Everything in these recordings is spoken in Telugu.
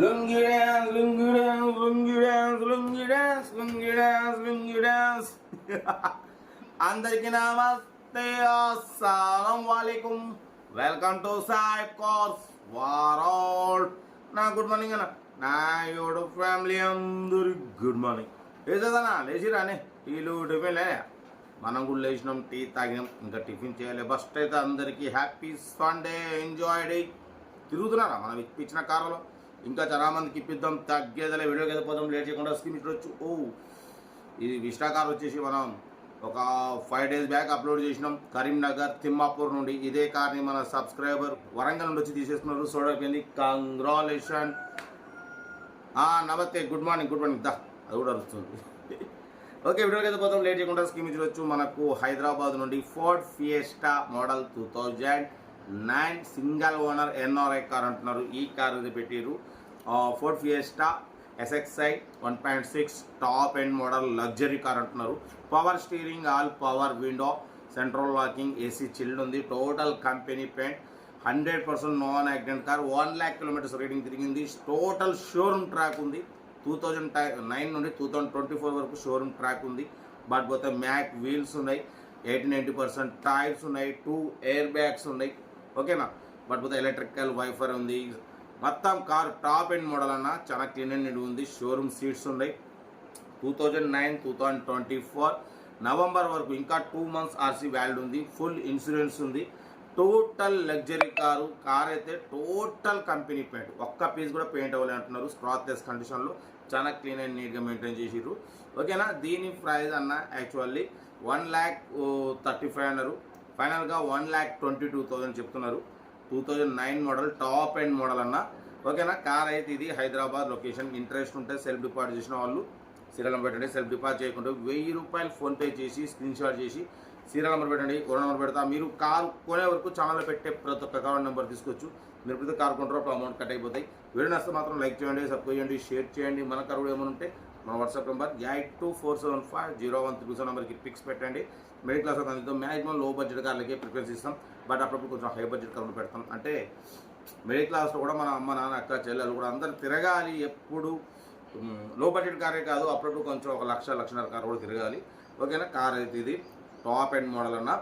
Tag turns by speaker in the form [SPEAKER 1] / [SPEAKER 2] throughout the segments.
[SPEAKER 1] Lungi dance lungi dance lungi dance lungi dance lungi dance lungi dance అందరికీ నమస్తే అస్సలం వాలేకుం. వెల్కమ్ టు సాయి కోర్స్ వారాల్ నా గుడ్ మార్నింగ్ అన్న. నా యోడు ఫ్యామిలీ అందరి గుడ్ మార్నింగ్. లేచేదన్నా లేచిరానే టీలు టిఫిన్ లే. మనం కూడా లేచినాం టీ తాగినాం. ఇంకా టిఫిన్ చేయాలి. ఫస్ట్ అయితే అందరికీ హ్యాపీ సండే. Enjoy day. తిరుగుతున్నారా? మనం ఇచ్చిన కారులో. ఇంకా చాలా మందికి ఇప్పిద్దాం తగ్గేదలే వీడియోకి వెళ్ళిపోదాం లేట్ చేయకుండా స్క్రీన్ ఇచ్చవచ్చు ఓ. ఇది విస్టా వచ్చేసి మనం ఒక ఫైవ్ డేస్ బ్యాక్ అప్లోడ్ చేసినాం కరీంనగర్ తిమ్మాపూర్ నుండి. ఇదే కార్ని మన సబ్స్క్రైబర్ వరంగల్ నుండి వచ్చి తీసేస్తున్నారు. సోడైపోయింది కంగ్రాలేషన్ నమస్తే గుడ్ మార్నింగ్ గుడ్ మార్నింగ్ దా అది కూడా అరుస్తుంది. ఓకే వీడియోకి అయితే పోతాం లేట్ చేయకుండా స్కీమ్ ఇచ్చి మనకు హైదరాబాద్ నుండి Ford Fiesta model two thousand nine single owner NRI car అంటున్నారు. ఈ కార్ ఇది పెట్టిరు Ford Fiesta SXI one point six top end model luxury car అంటున్నారు. Power steering all power window central locking AC chilled ఉంది. Total company paint hundred percent non accident car one lakh kilometres reading తిరిగింది. టోటల్ షోరూమ్ ట్రాక్ ఉంది. టూ థౌజండ్ నైన్ నుండి టూ థౌజండ్ ట్వంటీ ఫోర్ వరకు షోరూమ్ ట్రాక్ ఉంది. బట్ పోతే మ్యాక్ వీల్స్ ఉన్నాయి. ఎయిటీ నైంటీ పర్సెంట్ టైర్స్ ఉన్నాయి. టూ ఎయిర్ బ్యాగ్స్ ఉన్నాయి. ఓకేనా? బట్ పోతే ఎలక్ట్రికల్ వైఫర్ ఉంది. మొత్తం కార్ టాప్ ఎండ్ మోడల్ అన్న చాలా క్లీన్ అండ్ నీట్ ఉంది. షోరూమ్ సీట్స్ ఉన్నాయి. Two thousand nine two thousand twenty four. November వరకు ఇంకా టూ మంత్స్ ఆర్సీ వ్యాలిడ్ ఉంది. ఫుల్ ఇన్సూరెన్స్ ఉంది. టోటల్ లగ్జరీ కారు కార్ అయితే టోటల్ కంపెనీ పెయింట్. ఒక్క పీస్ కూడా పెయింట్ అవ్వాలి అంటున్నారు. స్క్రాత్లెస్ కండిషన్లో చాలా క్లీన్ అండ్ నీట్గా మెయింటైన్ చేసిర్రు. ఓకేనా? దీని ప్రైస్ అన్న actually one lakh thirty five అన్నారు. ఫైనల్గా one lakh twenty two thousand చెప్తున్నారు. Two thousand nine model top end model అన్న. ఓకేనా? కార్ అయితే ఇది హైదరాబాద్ లొకేషన్. ఇంట్రెస్ట్ ఉంటే సెల్ఫ్ డిపాజిట్ చేసిన వాళ్ళు సీరియల్ నెంబర్ పెట్టండి. సెల్ఫ్ డిపాజిట్ చేయకుండా వెయ్యి రూపాయలు ఫోన్పే చేసి స్క్రీన్ షాట్ చేసి సీరియల్ నెంబర్ పెట్టండి. ఓ నెంబర్ పెడతా. మీరు కార్ కొనే వరకు ఛానల్లో పెట్టే ప్రతి ఒక్క అకౌంట్ నెంబర్ తీసుకోవచ్చు మీరు ప్రతి కార్ కొంటారో అప్పుడు అమౌంట్ కట్ అయిపోతాయి. వీడియో నస్తే మాత్రం లైక్ చేయండి సబ్స్క్రైబ్ చేయండి షేర్ చేయండి. మన కారు కూడా ఏమైనా ఉంటే మన WhatsApp number eight two four seven five zero one three seven నెంబర్కి పిక్స్ పెట్టండి. మిడిల్ క్లాస్ అందుతాం మ్యాక్సిమం లో బడ్జెట్ కార్లకే ప్రిఫరెన్స్ ఇస్తాం. బట్ అప్పుడప్పుడు కొంచెం హై బడ్జెట్ కార్లు పెడతాం. అంటే మిడిల్ క్లాస్లో కూడా మన అమ్మ నాన్న అక్క చెల్లెలు కూడా అందరు తిరగాలి ఎప్పుడు. లో బడ్జెట్ కారే కాదు అప్పుడప్పుడు కొంచెం ఒక లక్ష లక్షన్నర కార్ కూడా తిరగాలి. ఓకేనా? కార్ అయితే ఇది. టాప్ ఎండ్ మోడల్ అన్న.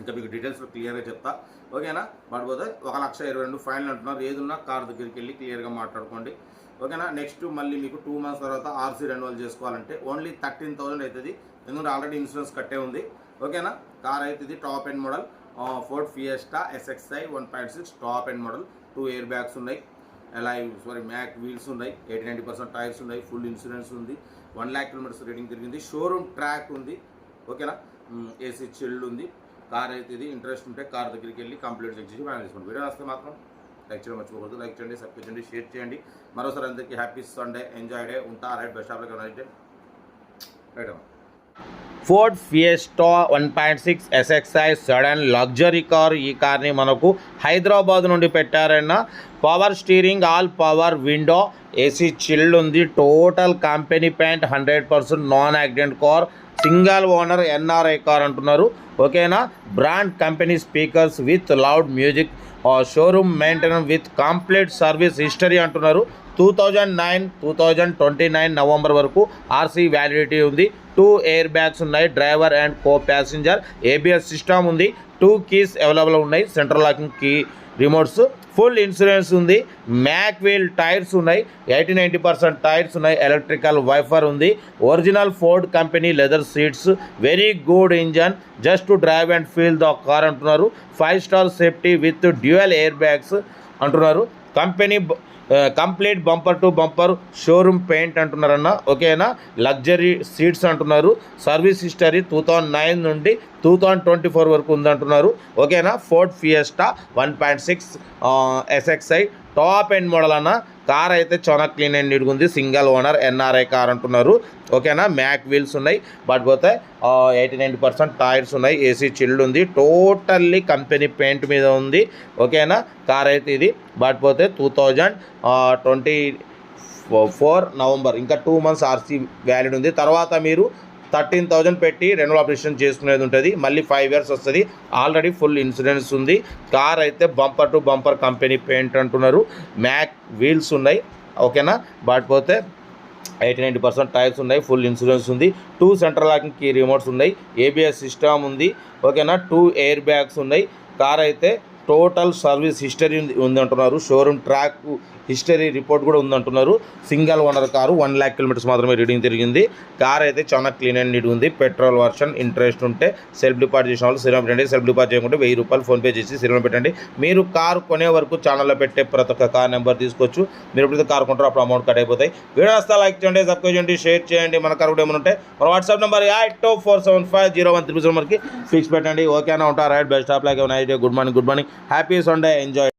[SPEAKER 1] ఇంకా మీకు డీటెయిల్స్ క్లియర్గా చెప్తా. ఓకేనా? పడిపోతే ఒక లక్ష ఇరవై రెండు ఫైనల్ అంటున్నారు. ఏదున్నా కార్ దగ్గరికి వెళ్ళి క్లియర్గా మాట్లాడుకోండి. ఓకేనా? నెక్స్ట్ మళ్ళీ మీకు టూ మంత్స్ తర్వాత ఆర్సీ రెన్యువల్ చేసుకోవాలంటే ఓన్లీ థర్టీన్ థౌసండ్ అవుతుంది. ఎందుకంటే ఆల్రెడీ ఇన్సూరెన్స్ కట్టే ఉంది. ఓకేనా? కార్ అవుతుంది top end model Ford Fiesta SXi one point six top end model two air bags ఉన్నాయి. లైవ్ సారీ మ్యాక్ వీల్స్ ఉన్నాయి. ఎయిటీ నైంటీ పర్సెంట్ టైర్స్ ఉన్నాయి. ఫుల్ ఇన్సూరెన్స్ ఉంది. వన్ ల్యాక్ కిలోమీటర్స్ రేటింగ్ తిరిగింది. షోరూమ్ ట్రాక్ ఉంది. ఓకేనా? ఏసీ చెల్లు ఉంది. కార్ అయితే ఇది ఇంట్రెస్ట్ ఉంటే కార్ దగ్గరికి వెళ్ళి కంప్లీట్ చెక్ చేసి ఫైనల్ చేసుకోండి వీడియో వస్తే మాత్రం లైక్ చేయడం మర్చిపోకూడదు. లైక్ చేయండి సబ్స్క్రైబ్ చేయండి షేర్ చేయండి. మరోసారి అందరికీ హ్యాపీ సండే ఎంజాయ్ డే ఉంటా right best of right right
[SPEAKER 2] Ford Fiesta one point six SXi sedan luxury car ఈ కార్ని మనకు హైదరాబాద్ నుండి పెట్టారన్న. Power steering all power window AC chilled ఉంది. Total company paint hundred percent non accident car single owner NRI car అంటున్నారు. ఓకేనా? Brand company speakers with loud music showroom maintenance with complete service history అంటున్నారు. Two thousand nine two thousand twenty nine November వరకు ఆర్సీ వ్యాలిడిటీ ఉంది. టూ ఎయిర్ బ్యాగ్స్ ఉన్నాయి driver and co passenger ABS system ఉంది. టూ కీస్ అవైలబుల్ ఉన్నాయి. Central locking key remotes full insurance ఉంది. మ్యాక్ వీల్ టైర్స్ ఉన్నాయి. ఎయిటీ నైంటీ పర్సెంట్ టైర్స్ ఉన్నాయి. ఎలక్ట్రికల్ వైఫర్ ఉంది. Original Ford company leather seats very good engine. Just to drive and feel the car అంటున్నారు. Five star safety with dual air bags అంటున్నారు. Company complete bumper to bumper showroom paint అంటున్నారన్న ఓకేనా? లగ్జరీ సీట్స్ అంటున్నారు. Service history two thousand nine నుండి టూ థౌజండ్ ట్వంటీ ఫోర్ వరకు ఉందంటున్నారు. ఓకేనా? Ford Fiesta one point six SXi top end model అన్న. కార్ అయితే చాలా క్లీన్ అండ్ నీట్గా ఉంది. సింగల్ ఓనర్ ఎన్ఆర్ఐ కార్ అంటున్నారు. ఓకేనా? మ్యాక్ వీల్స్ ఉన్నాయి. బట్ పోతే ఎయిటీ నైంటీ పర్సెంట్ టైర్స్ ఉన్నాయి. ఏసీ చిల్డ్ ఉంది. టోటల్లీ కంపెనీ పెయింట్ మీద ఉంది. ఓకేనా? కార్ అయితే ఇది. బట్ పోతే two thousand twenty four November. ఇంకా టూ మంత్స్ ఆర్సీ వ్యాలిడ్ ఉంది. తర్వాత మీరు థర్టీన్ థౌజండ్ పెట్టి రెన్యువల్ ఆపరేషన్ చేసుకునేది ఉంటుంది. మళ్ళీ ఫైవ్ ఇయర్స్ వస్తుంది. ఆల్రెడీ ఫుల్ ఇన్సూరెన్స్ ఉంది. కార్ అయితే bumper to bumper company paint అంటున్నారు. మ్యాక్ వీల్స్ ఉన్నాయి. ఓకేనా బట్ పోతే ఎయిటీ నైంటీ పర్సెంట్ టైర్స్ ఉన్నాయి. ఫుల్ ఇన్సూరెన్స్ ఉంది. Two central locking key remotes ఉన్నాయి. ఏబిఎస్ సిస్టమ్ ఉంది. ఓకేనా టూ ఎయిర్ బ్యాగ్స్ ఉన్నాయి. కార్ అయితే టోటల్ సర్వీస్ హిస్టరీ ఉంది ఉంది అంటున్నారు. షోరూమ్ ట్రాక్ హిస్టరీ రిపోర్ట్ కూడా ఉందంటున్నారు. Single owner car one lakh kilometres మాత్రమే రీడింగ్ తిరిగింది. కార్ అయితే చాలా క్లీన్ అండ్ నీట్ ఉంది. పెట్రోల్ వర్షన్ ఇంట్రెస్ట్ ఉంటే సెల్ఫ్ డిపాజిట్ చేసిన వాళ్ళు సినిమా పెట్టండి. సెల్ఫ్ డిపాజిట్ చేయకుంటే వెయ్యి రూపాయలు ఫోన్పే చేసి సినిమా పెట్టండి. మీరు కారు కొనే వరకు ఛానల్లో పెట్టే ప్రతి ఒక్క కార్ నెంబర్ తీసుకోవచ్చు. మీరు ఎప్పుడైతే కార్ కొంటారో అప్పుడు అమౌంట్ కట్ అయిపోతాయి. వీడియో వస్తా లైక్ చేయండి సబ్స్క్రైబ్ చేయండి షేర్ చేయండి. మన కారు కూడా ఏమైనా ఉంటే మన WhatsApp number eight two four seven five zero one triple seven pics పెట్టండి. ఓకేనా ఉంటారు right best of like night good morning good morning happy Sunday enjoy